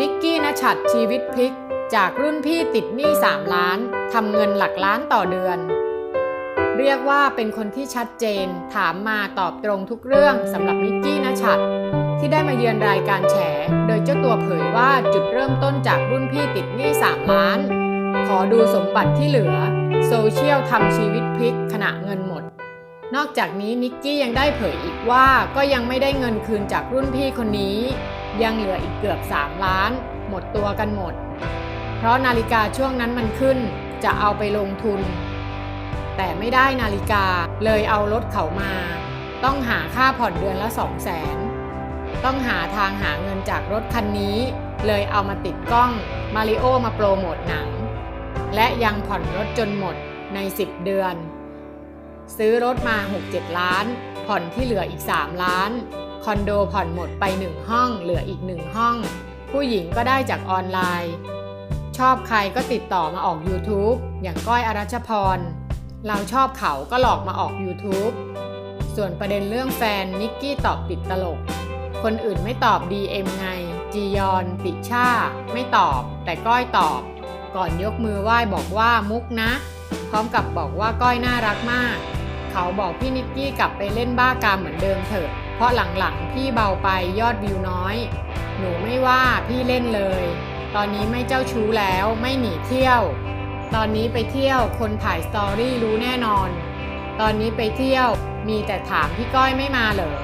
นิกกี้นชัดชีวิตพลิก จากรุ่นพี่ติดหนี้ 3 ล้านทำเงินหลักล้านต่อเดือน เรียกว่าเป็นคนที่ชัดเจน ถามมาตอบตรงทุกเรื่องสำหรับนิกกี้นชัดที่ได้มาเยือนรายการแฉ โดยเจ้าตัวเผยว่าจุดเริ่มต้นจากรุ่นพี่ติดหนี้ 3 ล้าน ขอดูสมบัติที่เหลือ โซเชียลทำชีวิตพลิกขณะเงินหมด นอกจากนี้นิกกี้ยังได้เผยอีกว่าก็ยังไม่ได้เงินคืนจากรุ่นพี่คนนี้ ยังเหลืออีกเกือบ 3 ล้าน หมดตัวกันหมด เพราะนาฬิกาช่วงนั้นมันขึ้นจะเอาไปลงทุน แต่ไม่ได้นาฬิกาเลยเอารถเขามา ต้องหาค่าผ่อนเดือนละ2 0 0แสนต้องหาทางหาเงินจากรถคันนี้ เลยเอามาติดกล้องมาริโอมาโปรโมทหนัง และยังผ่อนรถจนหมดใน 10 เดือน ซื้อรถมา 6-7 ล้าน ผ่อนที่เหลืออีก 3 ล้าน คอนโดผ่อนหมดไป1ห้องเหลืออีก1ห้อง ผู้หญิงก็ได้จากออนไลน์ ชอบใครก็ติดต่อมาออก YouTube อย่างก้อยอรัชพร เราชอบเขาก็หลอกมาออก YouTube ส่วนประเด็นเรื่องแฟนนิกกี้ตอบติดตลก คนอื่นไม่ตอบ DM ไง จียอนติชาไม่ตอบ แต่ก้อยตอบ ก่อนยกมือไหว้บอกว่ามุกนะ พร้อมกับบอกว่าก้อยน่ารักมาก เขาบอกพี่นิกกี้กลับไปเล่นบ้ากามเหมือนเดิมเถอะ เพราะหลังๆพี่เบาไปยอดวิวน้อย หนูไม่ว่าพี่เล่นเลย ตอนนี้ไม่เจ้าชู้แล้วไม่หนีเที่ยว ตอนนี้ไปเที่ยวคนถ่ายสตอรี่รู้แน่นอน ตอนนี้ไปเที่ยวมีแต่ถามพี่ก้อยไม่มาเหรอ